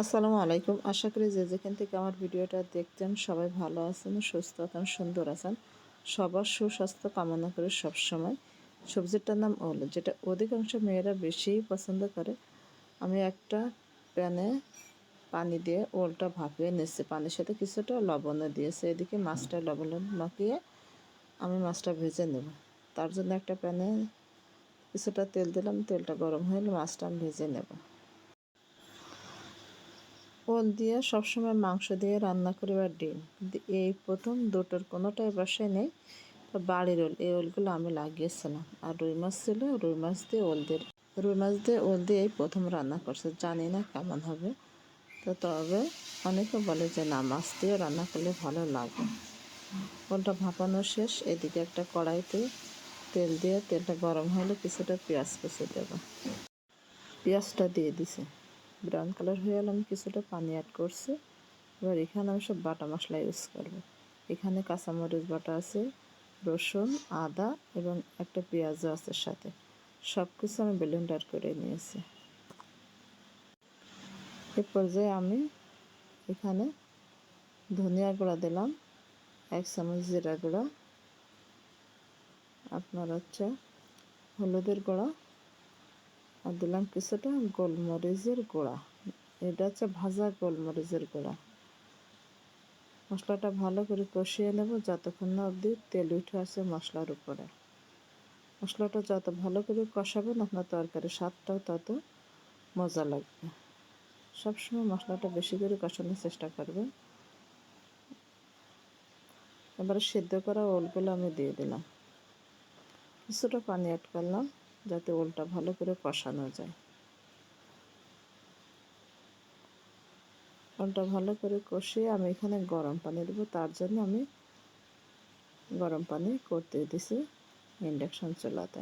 আসসালামু আলাইকুম। আশা করি যে যেখান থেকে আমার ভিডিওটা দেখতেন সবাই ভালো আছেন, সুস্থ আছেন, সুন্দর আছেন। সবার সুস্বাস্থ্য কামনা করে সবসময়। সবজিটার নাম ওল, যেটা অধিকাংশ মেয়েরা বেশিই পছন্দ করে। আমি একটা প্যানে পানি দিয়ে ওলটা ভাপিয়ে নিচ্ছি। পানির সাথে কিছুটা লবণও দিয়েছে। এদিকে মাছটা লবণ মাখিয়ে আমি মাছটা ভেজে নেব। তার জন্য একটা প্যানে কিছুটা তেল দিলাম। তেলটা গরম হয়ে মাছটা আমি ভেজে নেব। ওল দিয়ে সবসময় মাংস দিয়ে রান্না করি বা ডিম। এই প্রথম দুটোর কোনোটাই বাসায় নেই। বাড়ির ওল, এই ওলগুলো আমি লাগিয়েছিলাম। আর রুই মাছ ছিল, রুই মাছ দিয়ে ওল দিয়ে, রুই মাছ দিয়ে ওল দিয়ে এই প্রথম রান্না করছে। জানি না কেমন হবে। তো তবে অনেকে বলে যে, না, মাছ দিয়ে রান্না করলে ভালো লাগে। ওলটা ভাপানো শেষ। এদিকে একটা কড়াইতে তেল দিয়ে, তেলটা গরম হলে কিছুটা পেঁয়াজ কুচি দেবো। পেঁয়াজটা দিয়ে দিছে। ব্রাউন কালার হয়ে গেলে আমি কিছুটা পানি অ্যাড করছি। এবার এখানে আমি সব বাটা মশলা ইউজ করব। এখানে কাঁচামরিচ বাটা আছে, রসুন, আদা এবং একটা পেঁয়াজও আছে সাথে। সব কিছু আমি ব্লেন্ডার করে নিয়েছি। এ পর্যায়ে আমি এখানে ধনিয়া গুঁড়া দিলাম, এক চামচ জিরা গুঁড়া, আপনার হচ্ছে হলুদের গুঁড়া আর দিলাম কিছুটা গোলমরিচের গুঁড়া। এটা হচ্ছে ভাজা গোলমরিচের গুঁড়া। মশলাটা ভালো করে কষিয়ে নেব যতক্ষণ না অবধি তেল উঠে আসে মশলার উপরে। মশলাটা যত ভালো করে কষাবেন আপনার তরকারি স্বাদটাও তত মজা লাগবে। সবসময় মশলাটা বেশি করে কষানোর চেষ্টা করবেন। এবারে সেদ্ধ করা ওলগুলো আমি দিয়ে দিলাম। কিছুটা পানি অ্যাড করলাম। যাতে ওলটা ভালো করে কষানো যায়। ওলটা ভালো করে কষিয়ে আমি এখানে গরম পানি দেবো। তার জন্য আমি গরম পানি করতে দিছি ইন্ডাকশান চুলাতে।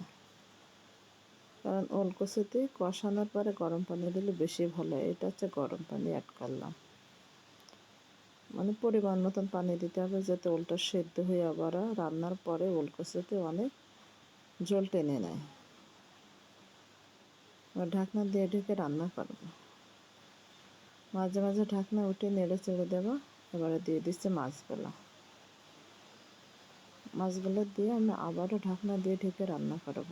কারণ ওল কষিতে কষানোর পরে গরম পানি দিলে বেশি ভালো হয়। এটা হচ্ছে গরম পানি অ্যাড করলাম মানে পরিমাণ মতন পানি দিতে হবে যাতে ওলটা সেদ্ধ হয়ে আবার রান্নার পরে ওল কষিতে অনেক জল টেনে নেয়। ঢাকনা দিয়ে ঢেকে রান্না করব। মাঝে মাঝে ঢাকনা উঠে নেড়ে চেড়ে দেবো, এবারে দিয়ে দিচ্ছে মাছগুলো। মাছগুলো দিয়ে আমি আবারও ঢাকনা দিয়ে ঢেকে রান্না করব।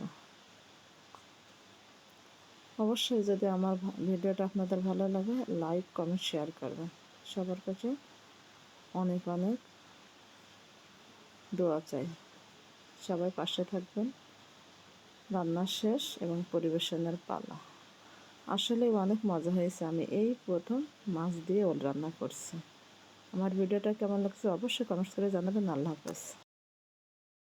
অবশ্যই যদি আমার ভিডিওটা আপনাদের ভালো লাগে, লাইক, কমেন্ট, শেয়ার করবেন। সবার কাছে অনেক অনেক দোয়া চাই। সবাই পাশে থাকবেন। রান্না শেষ এবং পরিবেশনের পালা। আসলে অনেক মজা হয়েছে। আমি এই প্রথম মাছ দিয়ে ওল রান্না করছি। আমার ভিডিওটা কেমন লাগছে অবশ্যই কমেন্টস করে জানাবেন। আল্লাহ হাফেজ।